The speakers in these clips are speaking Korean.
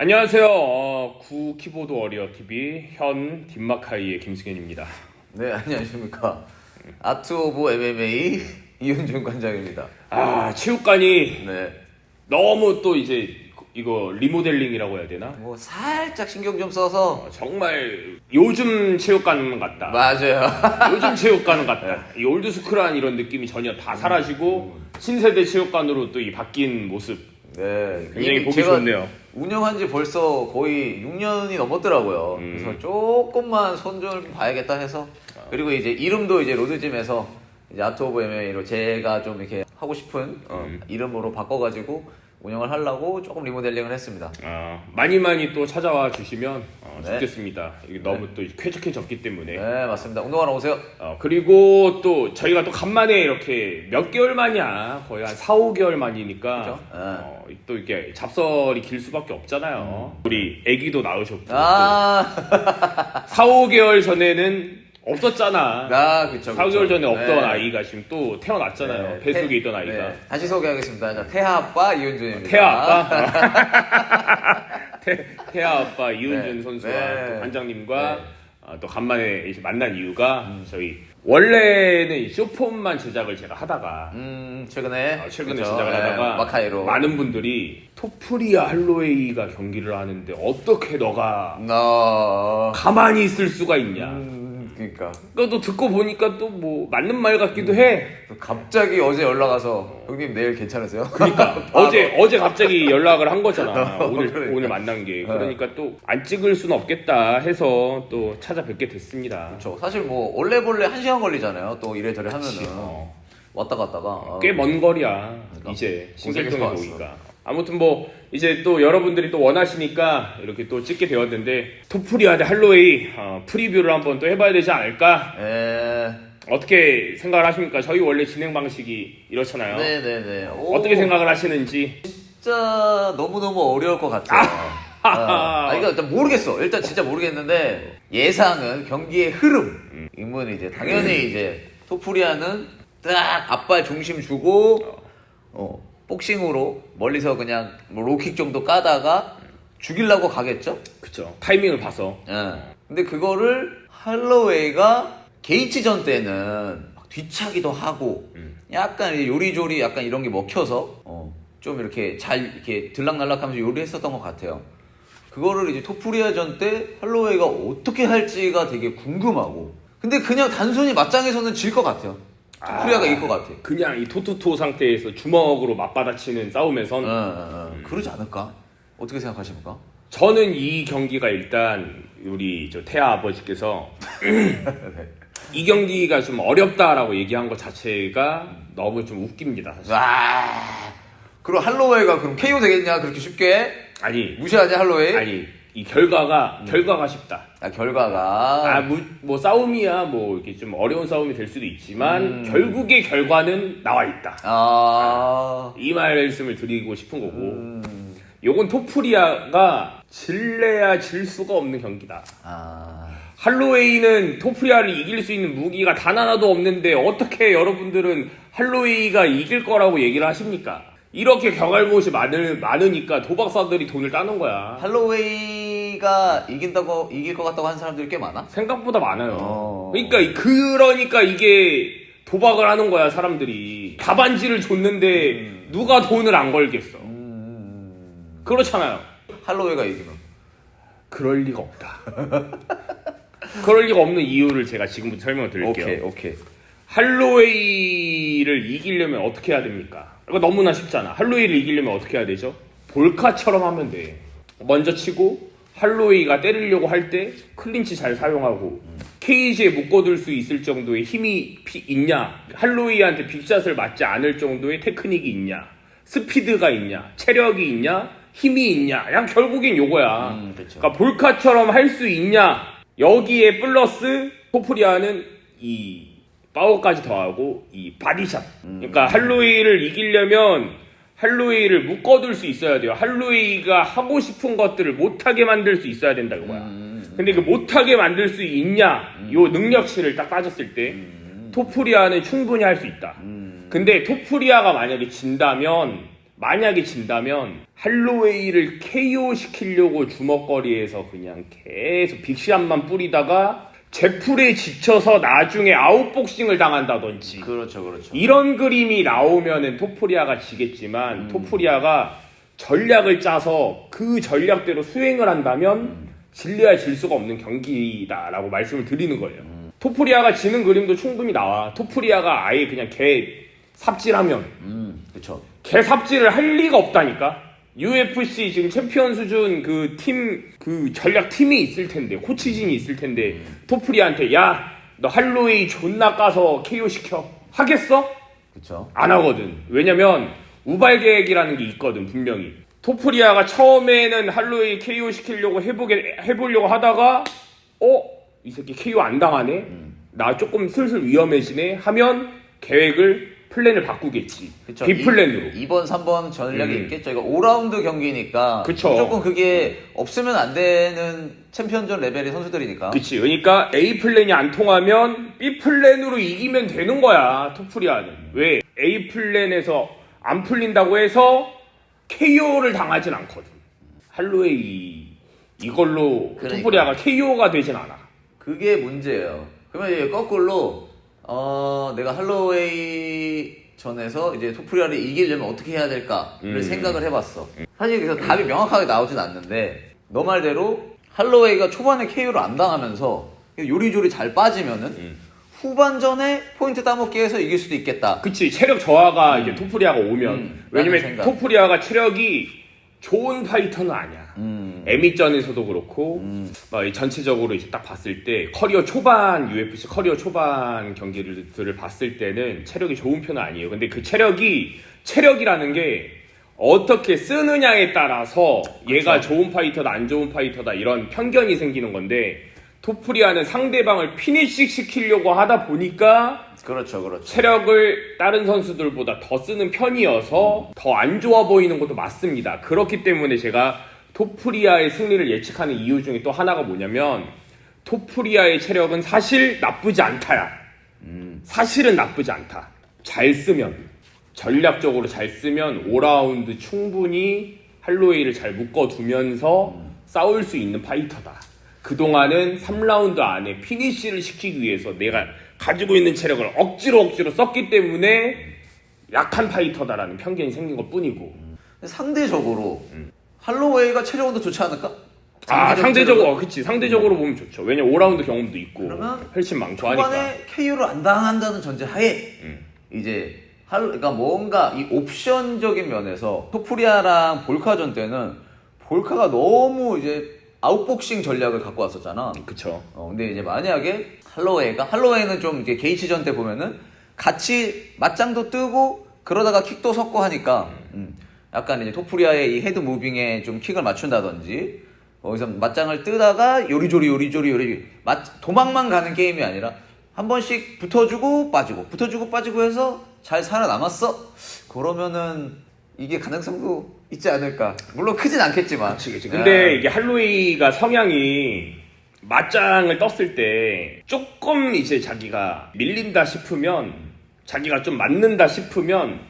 안녕하세요. 어, 구 키보드 워리어 TV 현 딘마카이의 김승현입니다. 네, 안녕하십니까. 아트 오브 MMA 이윤준 관장입니다. 아 체육관이 네. 너무 또 이제 이거 리모델링이라고 해야 되나? 뭐 살짝 신경 좀 써서 어, 정말 요즘 체육관 같다. 맞아요. 요즘 체육관은 같다. 이 올드스쿨한 이런 느낌이 전혀 다 사라지고 신세대 체육관으로 또 이 바뀐 모습 네. 굉장히 보기 제가 좋네요. 운영한 지 벌써 거의 6년이 넘었더라고요. 음. 그래서 조금만 손 좀 봐야겠다 해서 그리고 이제 이름도 이제 로드짐에서 이제 아트 오브 MMA로 제가 좀 이렇게 하고 싶은 어, 음. 이름으로 바꿔가지고 운영을 하려고 조금 리모델링을 했습니다. 아, 많이 많이 또 찾아와 주시면 어, 네. 좋겠습니다. 이게 너무 또 쾌적해졌기 때문에. 네, 맞습니다. 운동하러 오세요. 어, 그리고 또 저희가 또 간만에 이렇게 몇 개월 만이야. 거의 한 4, 5개월 만이니까. 그죠? 네. 어, 또 이렇게 잡설이 길 수밖에 없잖아요. 우리 애기도 낳으셨고. 아, 4, 5개월 전에는 없었잖아. 아, 그쵸. 4, 5개월 그쵸. 전에 없던 네. 아이가 지금 또 태어났잖아요. 네, 뱃속에 태- 있던 아이가. 네. 다시 소개하겠습니다. 자, 태아 아빠 이윤준입니다. 태아 아빠. 태, 태아 아빠 이은준 네. 선수와 네. 또 관장님과 네. 아, 또 간만에 이제 만난 이유가 저희 원래는 이 쇼폼만 제작을 제가 하다가 음, 최근에 아, 최근에 그쵸? 제작을 네, 하다가 마카이로 많은 분들이 토프리아 할로웨이가 경기를 하는데 어떻게 너가 어... 가만히 있을 수가 있냐 음, 그러니까 그것도 듣고 보니까 또 뭐 맞는 말 같기도 해 갑자기 어제 연락 와서 형님 내일 괜찮으세요? 그러니까 어제 어제 갑자기 연락을 한 거잖아 오늘 그러니까. 오늘 만난 게 그러니까 또 안 찍을 수는 없겠다 해서 또 찾아뵙게 됐습니다 그렇죠. 사실 뭐 올레볼레 한 시간 걸리잖아요. 또 이래저래 하면은 어. 왔다 갔다가 어. 꽤먼 거리야 그러니까. 이제 고생해서 신길동에 왔어. 보니까 아무튼 뭐 이제 또 여러분들이 또 원하시니까 이렇게 또 찍게 되었는데 토프리아 대 할로웨이 어, 프리뷰를 한번 또 해봐야 되지 않을까? 에... 어떻게 생각을 하십니까? 저희 원래 진행 방식이 이렇잖아요. 네네네. 오, 어떻게 생각을 하시는지? 진짜 너무 너무 어려울 것 같아요. 아, 아, 이거 일단 모르겠어. 일단 진짜 모르겠는데 예상은 경기의 흐름. 이면 이제 당연히 이제 토프리아는 딱 앞발 중심 주고 어, 복싱으로 멀리서 그냥 뭐 로킥 정도 까다가 죽이려고 가겠죠. 그쵸 타이밍을 봐서 예. 근데 그거를 할로웨이가 게이츠전 때는 막 뒤차기도 하고 약간 이제 요리조리 약간 이런 게 먹혀서 어, 좀 이렇게 잘 이렇게 들락날락하면서 요리했었던 것 같아요. 그거를 이제 토프리아전 때 할로웨이가 어떻게 할지가 되게 궁금하고 근데 그냥 단순히 맞짱에서는 질 것 같아요. 토프리아가 이길 것 같아. 그냥 이 토토토 상태에서 주먹으로 맞받아치는 싸움에선 어, 어, 어. 그러지 않을까? 어떻게 생각하십니까? 저는 이 경기가 일단 우리 저 태아 아버지께서 이 경기가 좀 어렵다라고 얘기한 것 자체가 너무 좀 웃깁니다 사실. 와. 그럼 할로웨이가 그럼 KO 되겠냐? 그렇게 쉽게 아니 무시하지 할로웨이? 아니 이 결과가 결과가 쉽다. 아, 결과가 아, 뭐, 뭐 싸움이야 뭐 이렇게 좀 어려운 싸움이 될 수도 있지만 음. 결국의 결과는 나와 있다. 아, 이 말씀을 드리고 싶은 거고 음, 요건 토프리아가 질래야 질 수가 없는 경기다. 아, 할로웨이는 토프리아를 이길 수 있는 무기가 단 하나도 없는데 어떻게 여러분들은 할로웨이가 이길 거라고 얘기를 하십니까? 이렇게 경알못이 많을, 많으니까 도박사들이 돈을 따는 거야. 할로웨이가 이긴다고 이길 것 같다고 하는 사람들이 꽤 많아? 생각보다 많아요. 어. 그러니까 이- 그러니까 이게 도박을 하는 거야 사람들이. 답안지를 줬는데 누가 돈을 안 걸겠어. 음, 그렇잖아요. 할로웨이가 이기면 그럴 리가 없다. 그럴 리가 없는 이유를 제가 지금부터 설명을 드릴게요. 오케이, 오케이. 할로웨이를 이기려면 어떻게 해야 됩니까? 이거 너무나 쉽잖아. 할로웨이를 이기려면 어떻게 해야 되죠? 볼카처럼 하면 돼. 먼저 치고 할로웨이가 때리려고 할 때 클린치 잘 사용하고 케이지에 묶어둘 수 있을 정도의 힘이 피- 있냐? 할로웨이한테 빅샷을 맞지 않을 정도의 테크닉이 있냐? 스피드가 있냐? 체력이 있냐? 힘이 있냐? 그냥 결국엔 요거야. 음, 그쵸. 그러니까 볼카처럼 할 수 있냐? 여기에 플러스 토프리아는 이 파워까지 더하고 이 바디샷. 그러니까 할로웨이를 이기려면 할로웨이를 묶어둘 수 있어야 돼요. 할로웨이가 하고 싶은 것들을 못하게 만들 수 있어야 된다 이거야. 근데 그 못하게 만들 수 있냐? 요 능력치를 딱 따졌을 때 토프리아는 충분히 할 수 있다. 근데 토프리아가 만약에 진다면 만약에 진다면 할로웨이를 KO 시키려고 주먹거리에서 그냥 계속 빅시안만 뿌리다가 제풀에 지쳐서 나중에 아웃복싱을 당한다든지 그렇죠, 그렇죠. 이런 그림이 나오면은 토프리아가 지겠지만 토프리아가 전략을 짜서 그 전략대로 수행을 한다면 질려야 질 수가 없는 경기다라고 말씀을 드리는 거예요. 토프리아가 지는 그림도 충분히 나와. 토프리아가 아예 그냥 개 삽질하면 음, 그렇죠. 개 삽질을 할 리가 없다니까. UFC 지금 챔피언 수준 그 팀 그 전략 팀이 있을 텐데 코치진이 있을 텐데 토프리아한테 야 너 할로웨이 존나 까서 KO 시켜 하겠어? 그렇죠. 안 하거든. 왜냐면 우발 계획이라는 게 있거든 분명히. 토프리아가 처음에는 할로웨이 KO 시키려고 해보게 해보려고 하다가 어 이 새끼 KO 안 당하네. 나 조금 슬슬 위험해지네 하면 계획을 플랜을 바꾸겠지. 그쵸. B 플랜으로. 이, 2번, 3번 전략이 음. 있겠죠. 이거 5라운드 경기니까 그쵸. 무조건 그게 없으면 안 되는 챔피언전 레벨의 선수들이니까. 그치. 그러니까 A 플랜이 안 통하면 B 플랜으로 이기면 되는 거야. 토프리아는. 왜? A 플랜에서 안 풀린다고 해서 KO를 당하진 않거든. 할로웨이 이걸로 그러니까. 토프리아가 KO가 되진 않아. 그게 문제예요. 그러면 거꾸로 어 내가 할로웨이 전에서 이제 토프리아를 이기려면 어떻게 해야 될까를 음. 생각을 해봤어. 사실 그래서 답이 명확하게 나오진 않는데 너 말대로 할로웨이가 초반에 KO를 안 당하면서 요리조리 잘 빠지면은 음. 후반전에 포인트 따먹기 해서 이길 수도 있겠다. 그치. 체력 저하가 이제 토프리아가 오면. 음, 왜냐면 생각. 토프리아가 체력이 좋은 파이터는 아니야. 음. 에미전에서도 그렇고 막이 전체적으로 이제 딱 봤을 때 커리어 초반 UFC 커리어 초반 경기들을 봤을 때는 체력이 좋은 편은 아니에요. 근데 그 체력이 체력이라는 게 어떻게 쓰느냐에 따라서 얘가 좋은 파이터다 안 좋은 파이터다 이런 편견이 생기는 건데 토프리아는 상대방을 피니식 시키려고 하다 보니까 그렇죠, 그렇죠. 체력을 다른 선수들보다 더 쓰는 편이어서 더 안 좋아 보이는 것도 맞습니다. 그렇기 때문에 제가 토프리아의 승리를 예측하는 이유 중에 또 하나가 뭐냐면 토프리아의 체력은 사실 나쁘지 않다야. 사실은 나쁘지 않다. 잘 쓰면 전략적으로 잘 쓰면 5라운드 충분히 할로웨이를 잘 묶어두면서 싸울 수 있는 파이터다. 그동안은 3라운드 안에 피니쉬를 시키기 위해서 내가 가지고 있는 체력을 억지로 억지로 썼기 때문에 약한 파이터다라는 편견이 생긴 것 뿐이고. 상대적으로 할로웨이가 체력도 좋지 않을까? 아, 상대적 상대적으로, 체력은? 어, 그치. 상대적으로 보면 좋죠. 왜냐 5라운드 경험도 있고. 그러면 훨씬 많고 하니까. 초반에 KO를 안 당한다는 전제하에 음. 이제 할 그러니까 뭔가 이 옵션적인 면에서 토프리아랑 볼카전 때는 볼카가 너무 이제 아웃복싱 전략을 갖고 왔었잖아. 그쵸. 어, 근데 이제 만약에 할로웨이가 할로웨이는 좀 이제 게이치전 때 보면은 같이 맞짱도 뜨고 그러다가 킥도 섞고 하니까 음, 약간 이제 토프리아의 이 헤드 무빙에 좀 킥을 맞춘다든지 거기서 맞짱을 뜨다가 요리조리 요리조리 요리 맞 도망만 가는 게임이 아니라 한 번씩 붙어주고 빠지고 붙어주고 빠지고 해서 잘 살아남았어? 그러면은 이게 가능성도 있지 않을까? 물론 크진 않겠지만. 그치, 그치. 근데 이게 할로웨이가 성향이 맞짱을 떴을 때 조금 이제 자기가 밀린다 싶으면 자기가 좀 맞는다 싶으면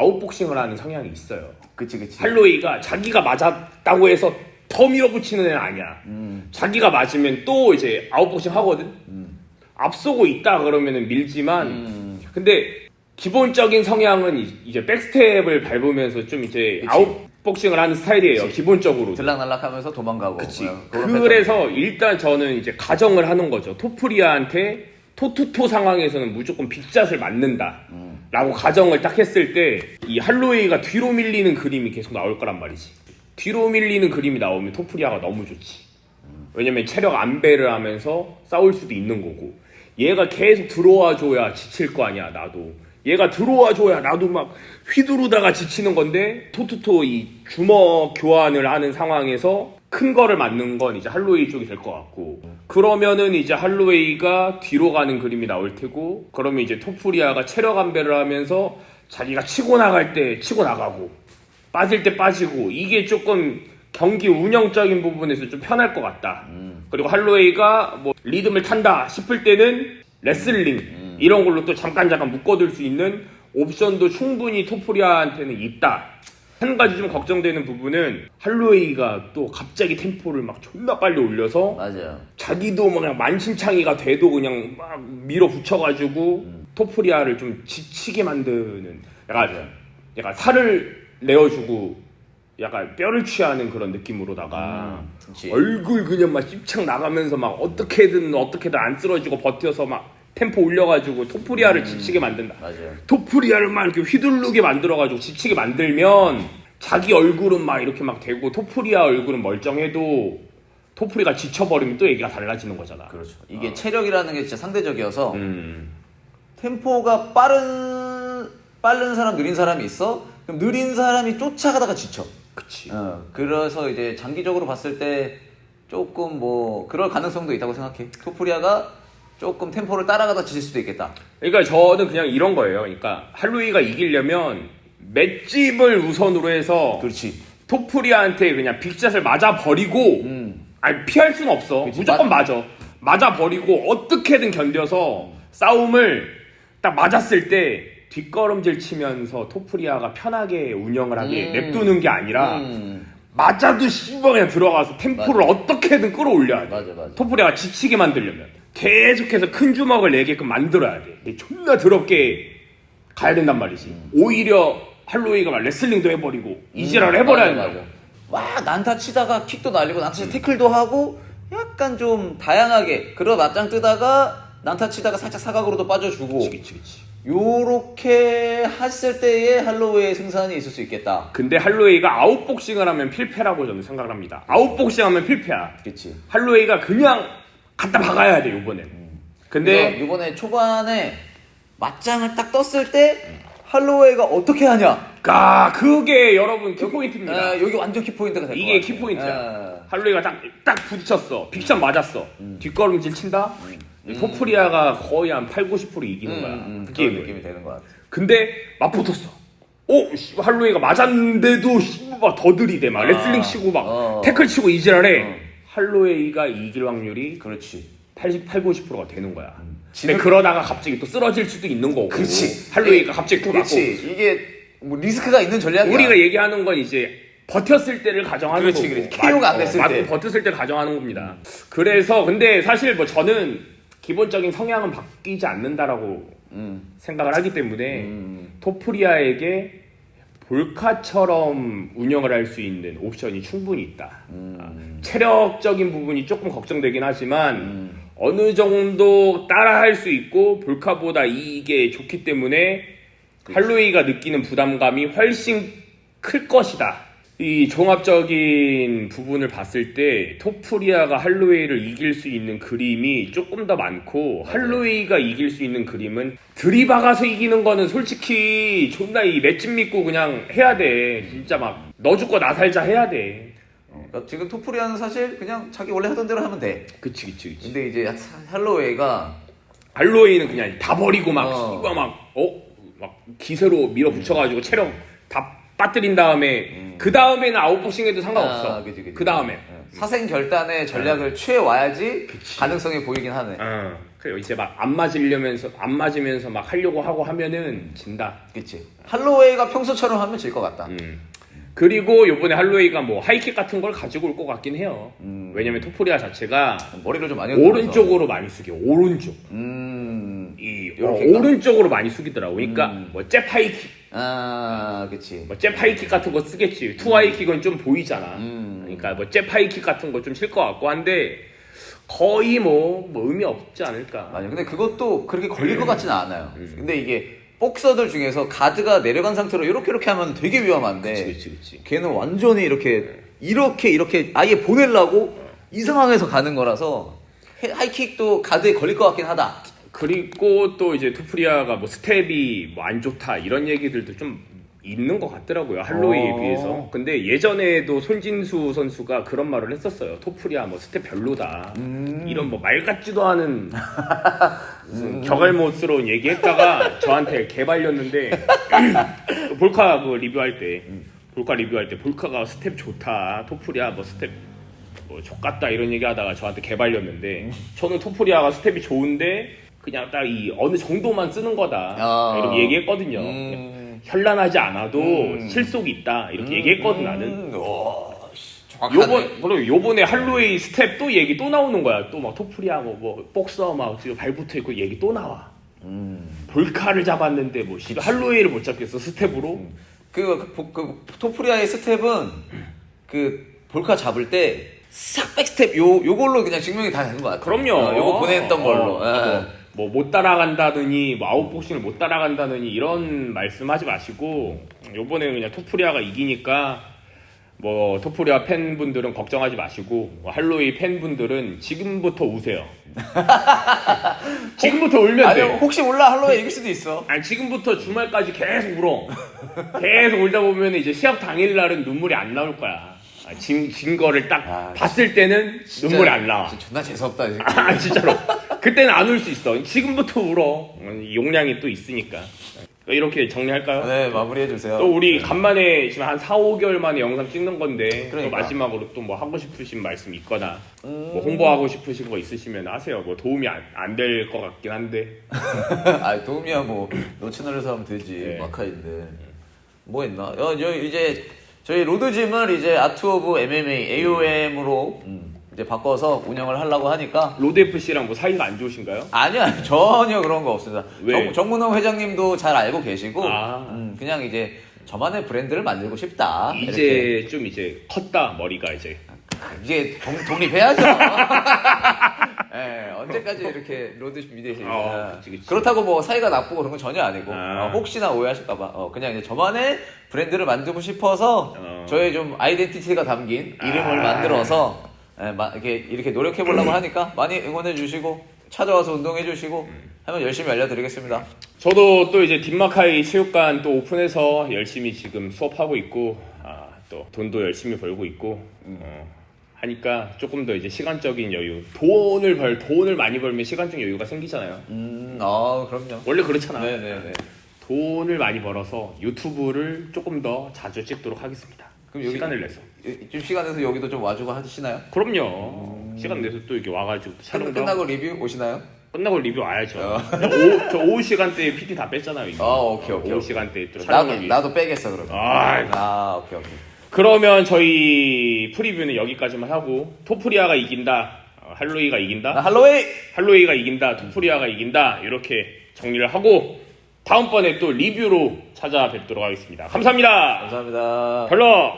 아웃복싱을 하는 성향이 있어요. 그치 그치 할로웨이가 자기가 맞았다고 해서 더 밀어붙이는 애는 아니야. 음. 자기가 맞으면 또 이제 아웃복싱 하거든. 앞서고 있다 그러면은 밀지만 음. 근데 기본적인 성향은 이- 이제 백스텝을 밟으면서 좀 이제 그치. 아웃복싱을 하는 스타일이에요. 기본적으로. 들락날락하면서 도망가고 그치. 패턴. 그래서 일단 저는 이제 가정을 하는 거죠. 토프리아한테 토투토 상황에서는 무조건 빅샷을 맞는다. 음. 라고 가정을 딱 했을 때 이 할로웨이가 뒤로 밀리는 그림이 계속 나올 거란 말이지. 뒤로 밀리는 그림이 나오면 토프리아가 너무 좋지. 왜냐면 체력 안배를 하면서 싸울 수도 있는 거고. 얘가 계속 들어와 줘야 지칠 거 아니야, 나도. 얘가 들어와 줘야 나도 막 휘두르다가 지치는 건데 토토토 이 주먹 교환을 하는 상황에서 큰 거를 맞는 건 이제 할로웨이 쪽이 될 것 같고 그러면은 이제 할로웨이가 뒤로 가는 그림이 나올 테고 그러면 이제 토프리아가 체력 안배를 하면서 자기가 치고 나갈 때 치고 나가고 빠질 때 빠지고 이게 조금 경기 운영적인 부분에서 좀 편할 것 같다. 그리고 할로웨이가 뭐 리듬을 탄다 싶을 때는 레슬링 이런 걸로 또 잠깐 잠깐 묶어둘 수 있는 옵션도 충분히 토프리아한테는 있다. 한 가지 좀 걱정되는 부분은 할로웨이가 또 갑자기 템포를 막 존나 빨리 올려서 맞아요. 자기도 막 그냥 만신창이가 돼도 그냥 막 밀어붙여가지고 토프리아를 좀 지치게 만드는 약간 약간 살을 내어주고 약간 뼈를 취하는 그런 느낌으로다가 그치. 얼굴 그냥 막 씹창 나가면서 막 어떻게든 어떻게든 안 쓰러지고 버텨서 막 템포 올려가지고 토프리아를 지치게 만든다. 맞아요. 토프리아를 막 이렇게 휘두르게 만들어가지고 지치게 만들면 자기 얼굴은 막 이렇게 막 되고 토프리아 얼굴은 멀쩡해도 토프리가 지쳐버리면 또 얘기가 달라지는 거잖아. 그렇죠. 이게 체력이라는 게 진짜 상대적이어서 음, 템포가 빠른 빠른 사람 느린 사람이 있어. 그럼 느린 사람이 쫓아가다가 지쳐. 그치. 어, 그래서 이제 장기적으로 봤을 때 조금 뭐 그럴 가능성도 있다고 생각해. 토프리아가 조금 템포를 따라가다 지칠 수도 있겠다. 그러니까 저는 그냥 이런 거예요. 그러니까 할로이가 이기려면 맷집을 우선으로 해서 그렇지. 토프리아한테 그냥 빅샷을 맞아 버리고 음. 아니 피할 수는 없어. 그치, 무조건 맞아. 맞아 버리고 어떻게든 견뎌서 싸움을 딱 맞았을 때 뒷걸음질 치면서 토프리아가 편하게 운영을 하게 음. 냅두는 게 아니라 음. 맞아도 씨발 그냥 들어가서 템포를 어떻게든 끌어올려야 돼. 맞아, 맞아. 토프리아가 지치게 만들려면 계속해서 큰 주먹을 내게끔 만들어야 돼. 근데 존나 더럽게 가야 된단 말이지. 음. 오히려 할로이가 막 레슬링도 해버리고 이지랄을 해버려야 맞아, 된다. 맞아. 와 난타 치다가 킥도 날리고 난타 치다 태클도 하고 약간 좀 다양하게 그러 맞짱 뜨다가 난타 치다가 살짝 사각으로도 빠져주고 그치 그치 그치. 요렇게 했을 때에 할로웨이 승산이 있을 수 있겠다. 근데 할로웨이가 아웃복싱을 하면 필패라고 저는 생각을 합니다. 아웃복싱 하면 필패야. 그치. 할로웨이가 그냥 갖다 박아야 돼 요번엔. 근데 근데 이번에 초반에 맞짱을 딱 떴을 때 할로웨이가 어떻게 하냐? 아 그게 여러분 키포인트입니다. 아, 여기 완전 키포인트가 될것 이게 같아요. 키포인트야. 아, 할로이가 딱, 딱 부딪혔어. 빅샷 맞았어. 뒷걸음질 친다? 토프리아가 거의 한 8, 90% 이기는 음, 거야. 음, 그 그런 게임을. 느낌이 되는 것 같아. 근데 맞붙었어. 오, 씨, 할로이가 맞았는데도 씨, 막더 들이대. 막 아, 레슬링 치고 막 어. 태클 치고 이지랄해. 어. 할로웨이가 이길 확률이 그렇지. 88, 90%가 되는 거야. 근데 지금- 그러다가 갑자기 또 쓰러질 수도 있는 거고. 그치. 할로웨이가 갑자기 또 맞고. 그렇지. 이게 뭐 리스크가 있는 전략이야. 우리가 얘기하는 건 이제 버텼을 때를 가정하는 그렇지, 거고 그렇지. KO가 안 됐을 맞- 때. 버텼을 때 가정하는 겁니다. 그래서 근데 사실 뭐 저는 기본적인 성향은 바뀌지 않는다라고 음. 생각을 하기 때문에 음. 토프리아에게 볼카처럼 운영을 할 수 있는 옵션이 충분히 있다. 음. 아, 체력적인 부분이 조금 걱정되긴 하지만 음. 어느 정도 따라할 수 있고 볼카보다 이게 좋기 때문에 할로이가 느끼는 부담감이 훨씬 클 것이다. 이 종합적인 부분을 봤을 때 토프리아가 할로웨이를 이길 수 있는 그림이 조금 더 많고 할로웨이가 이길 수 있는 그림은 들이박아서 이기는 거는 솔직히 존나 이 맷집 믿고 그냥 해야 돼. 진짜 막 너 죽고 나 살자 해야 돼. 어, 그러니까 지금 토프리아는 사실 그냥 자기 원래 하던 대로 하면 돼. 그치 그치 그치. 근데 이제 할로웨이가 할로웨이는 그냥 다 버리고 막 어. 씨발 막어막 기세로 밀어붙여가지고 체력 다 빠뜨린 다음에 그 다음에는 아웃복싱해도 상관없어. 아, 그치, 그치. 그 다음에. 사생 결단의 전략을 취해 와야지 가능성이 보이긴 하네. 어, 그래요. 이제 막 안 맞으려면서 안 맞으면서 막 하려고 하고 하면은 진다. 그치. 할로웨이가 평소처럼 하면 질 것 같다. 음. 그리고 요번에 할로웨이가 뭐 하이킥 같은 걸 가지고 올 것 같긴 해요. 음. 왜냐면 토프리아 자체가 머리를 좀 많이. 오른쪽으로 많이 숙여. 오른쪽. 음. 이 어? 오른쪽으로 많이 숙이더라고. 그러니까 음. 뭐잽 하이킥, 아, 그치. 뭐 잽 하이킥 같은 거 쓰겠지. 투 하이킥은 좀 보이잖아. 음. 그러니까 뭐 잽 하이킥 같은 거 좀 칠 것 같고 한데 거의 뭐, 뭐 의미 없지 않을까. 맞아. 근데 그것도 그렇게 걸릴 것 같지는 않아요. 음. 근데 이게 복서들 중에서 가드가 내려간 상태로 이렇게 이렇게 하면 되게 위험한데 그치 그치 그치. 걔는 완전히 이렇게 이렇게 이렇게 아예 보내려고 이 상황에서 가는 거라서 해- 하이킥도 가드에 걸릴 것 같긴 하다. 그리고 또 이제 투프리아가 뭐 스텝이 뭐 안 좋다 이런 얘기들도 좀 있는 것 같더라고요 할로이에 어. 비해서. 근데 예전에도 손진수 선수가 그런 말을 했었어요. 토프리아 뭐 스텝 별로다. 음. 이런 뭐 말 같지도 않은 무슨 격알못스러운 얘기했다가 저한테 개발렸는데 볼카 그 리뷰할 때 볼카 리뷰할 때 볼카가 스텝 좋다 토프리아 뭐 스텝 뭐 족같다 이런 얘기하다가 저한테 개발렸는데 저는 토프리아가 스텝이 좋은데 그냥 딱 이 어느 정도만 쓰는 거다 아. 이렇게 얘기했거든요. 음. 현란하지 않아도 음. 실속이 있다 이렇게 얘기했거든 나는. 음, 와, 씨, 정확하네. 요번 그리고 요번에 할로웨이 스텝 또 얘기 또 나오는 거야. 또 막 토프리아 뭐, 뭐 복서 막 지금 발 붙어 있고 얘기 또 나와. 음. 볼카를 잡았는데 뭐 씨발 할로웨이를 못 잡겠어 스텝으로. 그, 그, 그 토프리아의 스텝은 그 볼카 잡을 때 싹 백스텝 요 요걸로 그냥 증명이 다 되는 것 같아요. 그럼요. 어, 요거 보냈던 걸로. 어, 예. 뭐 못 따라간다느니 뭐 아웃복싱을 못 따라간다느니 이런 말씀하지 마시고 요번에 그냥 토프리아가 이기니까 뭐 토프리아 팬분들은 걱정하지 마시고 뭐 할로웨이 팬분들은 지금부터 우세요. 지금부터 울면 아니 돼. 혹시 몰라 할로웨이 이길 수도 있어. 아니 지금부터 주말까지 계속 울어. 계속 울다 보면 이제 시합 당일 날은 눈물이 안 나올 거야. 아, 진, 진 거를 딱 아, 봤을 때는 진짜- 눈물이 안 나와. 진짜 존나 재수없다. 아 진짜로. 그때는 안 울 수 있어. 지금부터 울어. 음, 용량이 또 있으니까. 이렇게 정리할까요? 네 마무리해 주세요. 또 우리 간만에 지금 한 4, 5개월 만에 영상 찍는 건데 또 그러니까. 마지막으로 또 뭐 하고 싶으신 말씀 있거나 음. 뭐 홍보하고 싶으신 거 있으시면 하세요. 뭐 도움이 안 될 것 같긴 한데 아 도움이야 뭐너 채널에서 하면 되지 네. 마카인데 뭐? 어, 저 이제 저희 로드짐을 이제 아트 오브 MMA AOM으로 이제 바꿔서 운영을 하려고 하니까 로드 FC랑 뭐 사이가 안 좋으신가요? 아니요 아니요. 전혀 그런 거 없습니다. 왜? 정, 정문호 회장님도 잘 알고 계시고 아. 음, 그냥 이제 저만의 브랜드를 만들고 싶다. 이렇게. 이제 좀 이제 컸다 머리가 이제 이제 독, 독립해야죠. 예, 언제까지 이렇게 로드십 미디어시 어, 그치, 그치. 그렇다고 뭐 사이가 나쁘고 그런 건 전혀 아니고 아. 어, 혹시나 오해하실까봐 어, 그냥 이제 저만의 브랜드를 만들고 싶어서 어. 저의 좀 아이덴티티가 담긴 이름을 아. 만들어서 예, 마- 이렇게 이렇게 노력해 보려고 하니까 많이 응원해 주시고 찾아와서 운동해 주시고 하면 열심히 알려드리겠습니다. 저도 또 이제 딘마카이 체육관 또 오픈해서 열심히 지금 수업하고 있고 아, 또 돈도 열심히 벌고 있고 어, 하니까 조금 더 이제 시간적인 여유 돈을 벌 돈을 많이 벌면 시간적 여유가 생기잖아요 음, 아 그럼요. 원래 그렇잖아 네네네. 돈을 많이 벌어서 유튜브를 조금 더 자주 찍도록 하겠습니다 그럼 여기- 시간을 내서 좀 시간 내서 여기도 좀 와주고 하시나요? 그럼요 시간 내서 또 이렇게 와가지고 끝, 촬영도 끝나고 하고. 리뷰 오시나요? 끝나고 리뷰 와야죠 어. 저 오후, 저 오후 시간대에 PT 다 뺐잖아요 이미. 아, 오케이, 오케이, 오후 오케이. 시간대에 또 나도 촬영을 위해 나도 빼겠어 그러면. 아, 아 오케이 오케이. 그러면 저희 프리뷰는 여기까지만 하고 토프리아가 이긴다 어, 할로이가 이긴다 나 할로웨이. 할로이가 이긴다 토프리아가 이긴다 이렇게 정리를 하고 다음번에 또 리뷰로 찾아뵙도록 하겠습니다 감사합니다 감사합니다. 별로